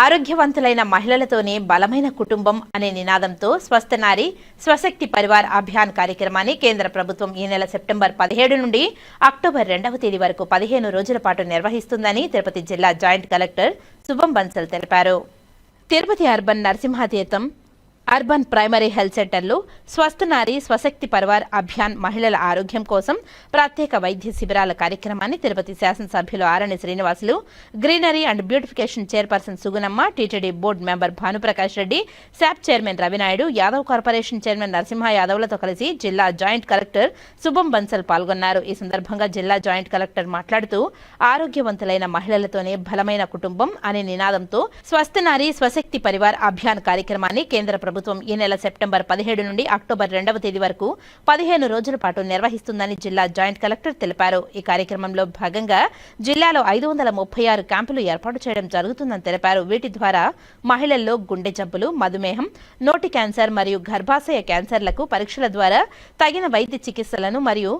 ఆరోగ్యవంతులైన మహిళలతోనే బలమైన కుటుంబం అనే నినాదంతో స్వస్థనారి స్వశక్తి పరివార్ అభియాన్ కార్యక్రమాన్ని కేంద్ర ప్రభుత్వం ఈ నెల సెప్టెంబర్ పదిహేడు నుండి అక్టోబర్ రెండవ తేదీ వరకు పదిహేను రోజుల పాటు నిర్వహిస్తుందని తిరుపతి జిల్లా జాయింట్ కలెక్టర్ శుభం బన్సల్ తెలిపారు. Tirupati urban Narasimhatirtham urban primary health సెంటర్లో స్వస్థనారి స్వశక్తి పరివార్ అభియాన్ మహిళల ఆరోగ్యం కోసం ప్రత్యేక వైద్య శిబిరాల కార్యక్రమాన్ని తిరుపతి శాసనసభ్యులు Arani Srinivasulu greenery and beautification chairperson Sugunamma TTD board member Bhanuprakash Reddy SAAP chairman Ravinaidu Yadav corporation chairman Narasimha యాదవ్లతో కలిసి జిల్లా జాయింట్ కలెక్టర్ శుభం బన్సల్ పాల్గొన్నారు. ఈ సందర్భంగా జిల్లా జాయింట్ కలెక్టర్ మాట్లాడుతూ ఆరోగ్యవంతులైన మహిళలతోనే బలమైన కుటుంబం అనే నినాదంతో స్వస్థనారి స్వశక్తి పరివార్ అభియాన్ కార్యక్రమాన్ని కేంద్ర ప్రభుత్వం ఈ నెల సెప్టెంబర్ పదిహేడు నుండి అక్టోబర్ రెండవ తేదీ వరకు పదిహేను రోజుల పాటు నిర్వహిస్తుందని జిల్లా జాయింట్ కలెక్టర్ తెలిపారు. ఈ కార్యక్రమంలో భాగంగా జిల్లాలో ఐదు వందల ముప్పై ఆరు క్యాంపులు ఏర్పాటు చేయడం జరుగుతుందని తెలిపారు. వీటి ద్వారా మహిళల్లో గుండె జబ్బులు మధుమేహం నోటి క్యాన్సర్ మరియు గర్భాశయ క్యాన్సర్లకు పరీక్షల ద్వారా తగిన వైద్య చికిత్సలను మరియు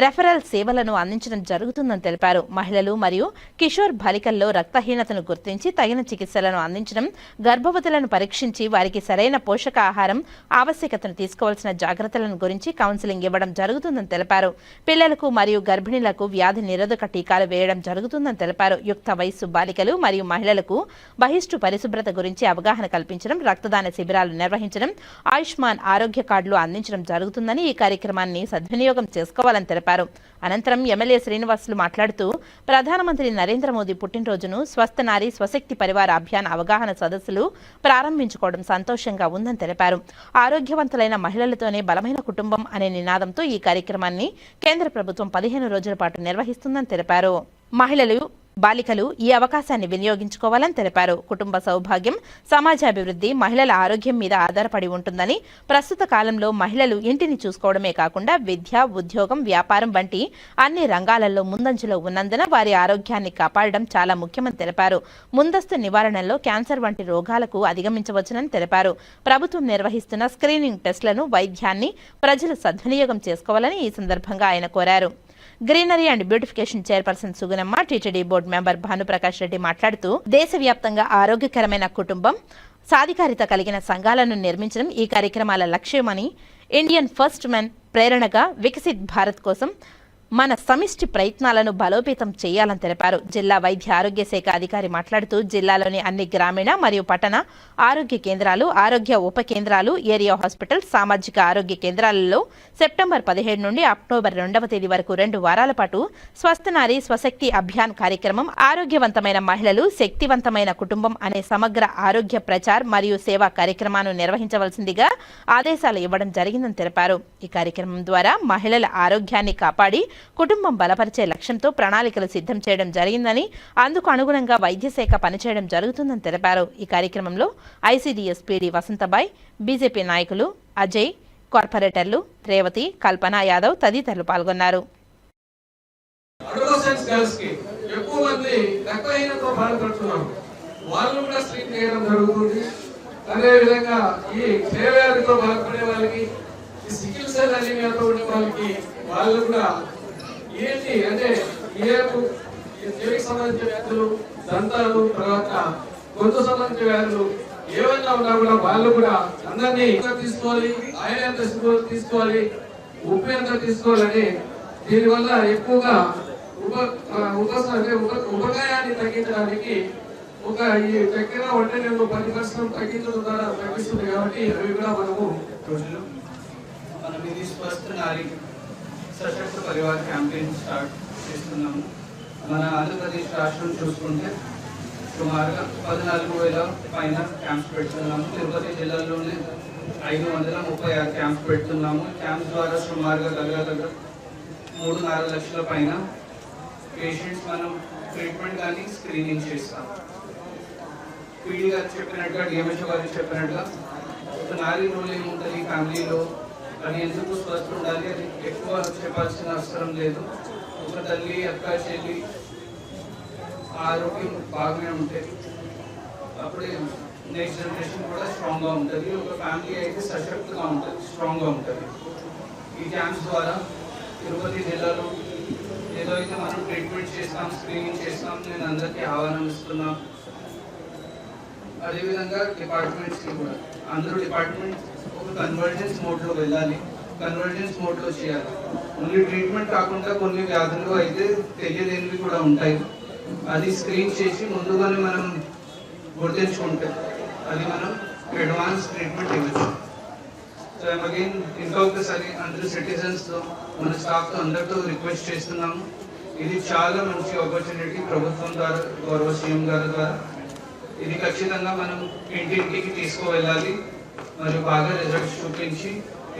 రెఫరల్ సేవలను అందించడం జరుగుతుందని తెలిపారు. మహిళలు మరియు కిషోర్ బాలికల్లో రక్తహీనతను గుర్తించి తగిన చికిత్సలను అందించడం గర్భవతులను పరీక్షించి వారికి సరైన పోషకాహారం ఆవశ్యకతను తీసుకోవాల్సిన జాగ్రత్తలను గురించి కౌన్సిలింగ్ ఇవ్వడం జరుగుతుందని తెలిపారు. పిల్లలకు మరియు గర్భిణీలకు వ్యాధి నిరోధక టీకాలు వేయడం జరుగుతుందని తెలిపారు. యుక్త వయస్సు బాలికలు మరియు మహిళలకు బహిష్టు పరిశుభ్రత గురించి అవగాహన కల్పించడం రక్తదాన శిబిరాలు నిర్వహించడం ఆయుష్మాన్ ఆరోగ్య కార్డులు అందించడం జరుగుతుందని ఈ కార్యక్రమాన్ని సద్వినియోగం చేసుకోవాలని తెలిపారు. అనంతరం ఎమ్మెల్యే శ్రీనివాసులు మాట్లాడుతూ ప్రధానమంత్రి నరేంద్ర మోదీ పుట్టినరోజును స్వస్థ నారి స్వశక్తి పరివార అభియాన్ అవగాహన సదస్సులు ప్రారంభించుకోవడం సంతోషంగా ఉందని తెలిపారు. ఆరోగ్యవంతులైన మహిళలతోనే బలమైన కుటుంబం అనే నినాదంతో ఈ కార్యక్రమాన్ని కేంద్ర ప్రభుత్వం పదిహేను రోజుల పాటు నిర్వహిస్తుందని తెలిపారు. మహిళలు బాలికలు ఈ అవకాశాన్ని వినియోగించుకోవాలని తెలిపారు. కుటుంబ సౌభాగ్యం సమాజాభివృద్ధి మహిళల ఆరోగ్యం మీద ఆధారపడి ఉంటుందని ప్రస్తుత కాలంలో మహిళలు ఇంటిని చూసుకోవడమే కాకుండా విద్య ఉద్యోగం వ్యాపారం వంటి అన్ని రంగాలలో ముందంజలో ఉన్నందున వారి ఆరోగ్యాన్ని కాపాడడం చాలా ముఖ్యమని తెలిపారు. ముందస్తు నివారణలో క్యాన్సర్ వంటి రోగాలకు అధిగమించవచ్చునని తెలిపారు. ప్రభుత్వం నిర్వహిస్తున్న స్క్రీనింగ్ టెస్టులను వైద్యాన్ని ప్రజలు సద్వినియోగం చేసుకోవాలని ఈ సందర్భంగా ఆయన కోరారు. Greenery and beautification chairperson Sugunamma TTD board member Bhanuprakash Reddy మాట్లాడుతూ దేశవ్యాప్తంగా ఆరోగ్యకరమైన కుటుంబం సాధికారిత కలిగిన సంఘాలను నిర్మించడం ఈ కార్యక్రమాల లక్ష్యమని ఇండియన్ ఫస్ట్ మెన్ ప్రేరణగా వికసిత్ భారత్ కోసం మన సమిష్టి ప్రయత్నాలను బలోపేతం చేయాలని తెలిపారు. జిల్లా వైద్య ఆరోగ్య శాఖ అధికారి మాట్లాడుతూ జిల్లాలోని అన్ని గ్రామీణ మరియు పట్టణ ఆరోగ్య కేంద్రాలు ఆరోగ్య ఉప కేంద్రాలు ఏరియా హాస్పిటల్ సామాజిక ఆరోగ్య కేంద్రాలలో సెప్టెంబర్ పదిహేడు నుండి అక్టోబర్ రెండవ తేదీ వరకు రెండు వారాల పాటు స్వస్థనారి స్వశక్తి అభియాన్ కార్యక్రమం ఆరోగ్యవంతమైన మహిళలు శక్తివంతమైన కుటుంబం అనే సమగ్ర ఆరోగ్య ప్రచార్ మరియు సేవా కార్యక్రమాన్ని నిర్వహించవలసిందిగా ఆదేశాలు ఇవ్వడం జరిగిందని తెలిపారు. ఈ కార్యక్రమం ద్వారా మహిళల ఆరోగ్యాన్ని కాపాడి కుటుంబం బలపరిచే లక్ష్యంతో ప్రణాళికలు సిద్ధం చేయడం జరిగిందని అందుకు అనుగుణంగా వైద్యశాఖ పనిచేయడం జరుగుతుందని తెలిపారు. ఈ కార్యక్రమంలో ఐసీడీఎస్ పీడీ వసంతబాయ్ బీజేపీ నాయకులు అజయ్ కార్పొరేటర్లు రేవతి కల్పన యాదవ్ తదితరులు పాల్గొన్నారు. ఎక్కువ మంది రక్తహీనతతో బాధపడుతున్నారు వాళ్ళు కూడా స్క్రీన్ చేయడం జరుగుతుంది. అదే విధంగా ఈ క్షయవ్యాధితో బాధపడే వాళ్ళకి ఈ సికిల్ సెల్ అనీమియాతో వాళ్ళకి వాళ్ళు కూడా ఏంటి అంటే ఏపు చెవికి సంబంధించిన వ్యాధులు? దంతాలు తర్వాత గొంతు సంబంధించిన వ్యాధులు. ఏమైనా ఉన్నా కూడా వాళ్ళు కూడా అందరినీ తీసుకోవాలి ఆయిల్ ఎంత తీసుకోవాలి ఉప్పు ఎంత తీసుకోవాలని దీనివల్ల ఎక్కువగా ఉప ఆ, ఉపకాయాన్ని తగ్గించడానికి ఒక ఈ చక్కెర వంటలు పది పర్సెంట్ తగ్గించడం ద్వారా తగ్గిస్తుంది కాబట్టి అవి కూడా మనము రోజులు మనం ఇది సశక్త పరివార్ క్యాంపెయిన్ స్టార్ట్ చేస్తున్నాము. మన ఆంధ్రప్రదేశ్ రాష్ట్రం చూసుకుంటే సుమారుగా పద్నాలుగు వేల పైన క్యాంప్స్ పెడుతున్నాము. తిరుపతి జిల్లాలోనే ఐదు వందల ముప్పై ఆరు క్యాంప్స్ పెడుతున్నాము. క్యాంప్స్ ద్వారా సుమారుగా దగ్గర దగ్గర మూడున్నర లక్షల పైన పేషెంట్స్ మనం ట్రీట్మెంట్ కానీ స్క్రీనింగ్ చేస్తాం. పీడీ గారు చెప్పినట్టుగా డిఎంహెచ్ఓ గారు చెప్పినట్టుగా ఒక నాలుగు రోజులు ఏముంటుంది ఫ్యామిలీలో. అది ఎందుకు స్వస్థ ఉండాలి అది ఎక్కువ చెప్పాల్సిన అవసరం లేదు. ఒక తల్లి అక్క చెల్లి ఆరోగ్యం బాగానే ఉంటుంది అప్పుడే నెక్స్ట్ జనరేషన్ కూడా స్ట్రాంగ్గా ఉంటుంది. ఒక ఫ్యామిలీ అయితే సశక్తిగా ఉంటుంది స్ట్రాంగ్గా ఉంటుంది. ఈ క్యాంప్స్ ద్వారా తిరుపతి జిల్లాలో ఏదో అయితే మనం ట్రీట్మెంట్ చేస్తాం స్క్రీనింగ్ చేస్తాం నేను అందరికీ ఆహ్వానం ఇస్తున్నాం. అదేవిధంగా డిపార్ట్మెంట్స్కి కూడా. అందరూ డిపార్ట్మెంట్స్ ఒక కన్వర్జెన్స్ మోడ్లో వెళ్ళాలి. కన్వర్జెన్స్ మోడ్లో చేయాలి. ఓన్లీ ట్రీట్మెంట్ కాకుండా కొన్ని వ్యాధులు అయితే తెలియలేనివి కూడా ఉంటాయి. అది స్క్రీన్ చేసి ముందుగానే మనం గుర్తించుకుంటే అది మనం అడ్వాన్స్ ట్రీట్మెంట్ ఇవ్వచ్చు. సో అగైన్ ఇంకా ఒకసారి అందరూ సిటిజన్స్తో మన స్టాఫ్తో అందరితో రిక్వెస్ట్ చేస్తున్నాము. ఇది చాలా మంచి ఆపర్చునిటీ ప్రభుత్వం ద్వారా గౌరవ సీఎం గారి ద్వారా. ఇది ఖచ్చితంగా మనం ఇంటింటికి తీసుకువెళ్ళాలి. మరియు బాగా రిజల్ట్స్ చూపించి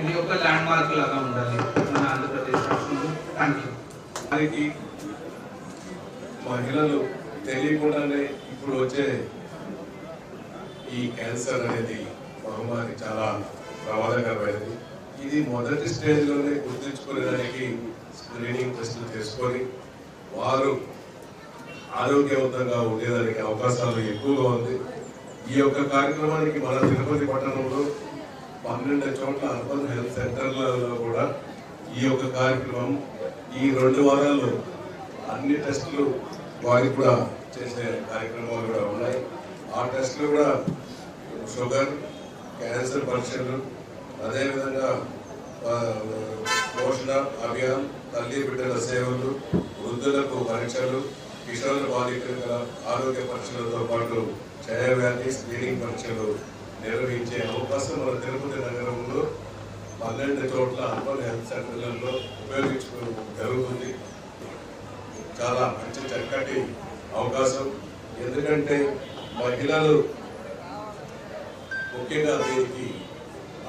ఇది ఒక ల్యాండ్ మార్క్ లాగా ఉండాలి. మన ఆంధ్రప్రదేశ్ రాష్ట్రంలో. థ్యాంక్ యూ దానికి మహిళలు తెలియకుండానే ఇప్పుడు వచ్చే ఈ క్యాన్సర్ అనేది మహమ్మారి చాలా ప్రమాదకరమైనది. ఇది మొదటి స్టేజ్లోనే గుర్తించుకునేదానికి స్క్రీనింగ్ టెస్టులు చేసుకొని వారు ఆరోగ్యవంతంగా ఉండేదానికి అవకాశాలు ఎక్కువగా ఉంది. ఈ యొక్క కార్యక్రమానికి మన తిరుపతి పట్టణంలో పన్నెండు చోట్ల అర్బన్ హెల్త్ సెంటర్లలో కూడా ఈ యొక్క కార్యక్రమం ఈ రెండు వారాల్లో అన్ని టెస్టులు వారికి కూడా చేసే కార్యక్రమాలు కూడా ఉన్నాయి. ఆ టెస్టులు కూడా షుగర్ క్యాన్సర్ పరీక్షలు అదేవిధంగా పోషణ అభియాన్ తల్లి బిడ్డల సేవలు వృద్ధులకు పరీక్షలు కిషోర్ బాలికల ఆరోగ్య పరీక్షలతో పాటు క్షయవ్యాధి స్క్రీనింగ్ పరీక్షలు నిర్వహించే అవకాశం మన తిరుపతి నగరంలో పన్నెండు చోట్ల అర్బన్ హెల్త్ సెంటర్లలో ఉపయోగించుకో జరుగుతుంది. చాలా మంచి చక్కటి అవకాశం. ఎందుకంటే మహిళలు ముఖ్యంగా దీనికి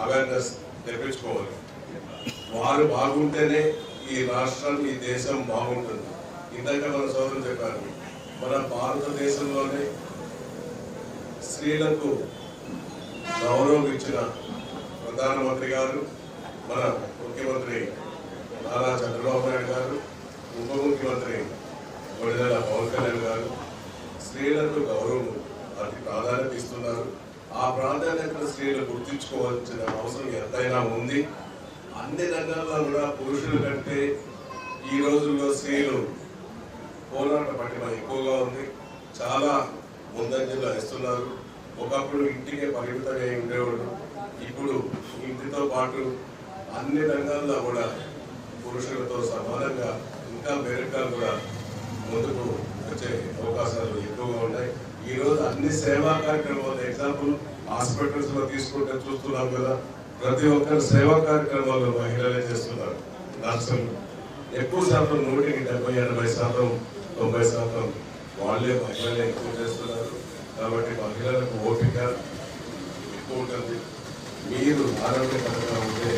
అవేర్నెస్ తెప్పించుకోవాలి. వారు బాగుంటేనే ఈ రాష్ట్రం ఈ దేశం బాగుంటుంది. ఇందాక మన సోదరులు చెప్పారు మన భారతదేశంలోనే స్త్రీలకు గౌరవం ఇచ్చిన ప్రధానమంత్రి గారు మన ముఖ్యమంత్రి నారా చంద్రబాబు నాయుడు గారు ఉప ముఖ్యమంత్రి కొడిదెల పవన్ కళ్యాణ్ గారు. స్త్రీలకు గౌరవం అతి ప్రాధాన్యత ఇస్తున్నారు. ఆ ప్రాధాన్యతను స్త్రీలు గుర్తించుకోవాల్సిన అవసరం ఎంతైనా ఉంది. అన్ని రంగాల్లో కూడా పురుషుల కంటే ఈ రోజుల్లో స్త్రీలు కోలాట పట్టిన ఎక్కువగా ఉంది. చాలా ముందంజలో ఇస్తున్నారు ఒకప్పుడు ఇంటికే పరిమితమై ఉండేవాడు ఇప్పుడు ఇంటితో పాటు అన్ని రంగాల్లో కూడా పురుషులతో సమానంగా ఇంకా మెరుగ్గా కూడా ముందుకు వచ్చే అవకాశాలు ఎక్కువగా ఉన్నాయి. ఈరోజు అన్ని సేవా కార్యక్రమాలు ఎగ్జాంపుల్ హాస్పిటల్స్లో తీసుకుంటే చూస్తున్నాం కదా. ప్రతి ఒక్కరు సేవా కార్యక్రమాలు మహిళలే చేస్తున్నారు. నర్సులు. ఎక్కువ శాతం నూటికి డెబ్బై ఎనభై శాతం తొంభై శాతం వాళ్ళే మహిళలే ఎక్కువ చేస్తున్నారు. కాబట్టి మహిళలకు ఓపిక ఎక్కువ ఉంటుంది. మీరు ఆరోగ్యకరంగా ఉంటే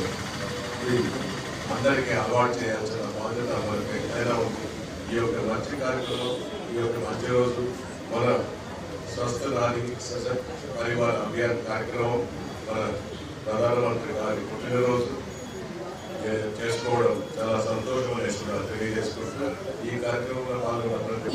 ఇది అందరికీ అలవాటు చేయాల్సిన బాధ్యత మనకి ఎంతైనా ఉంది. ఈ యొక్క మంచి కార్యక్రమం ఈ యొక్క మంచి రోజు మన స్వస్థ నారి సశక్త పరివార అభియాన్ కార్యక్రమం మన ప్రధానమంత్రి గారి పుట్టినరోజు చేసుకోవడం చాలా సంతోషం వేస్తున్నారు తెలియజేసుకుంటున్నారు. ఈ కార్యక్రమంలో పాల్గొన్న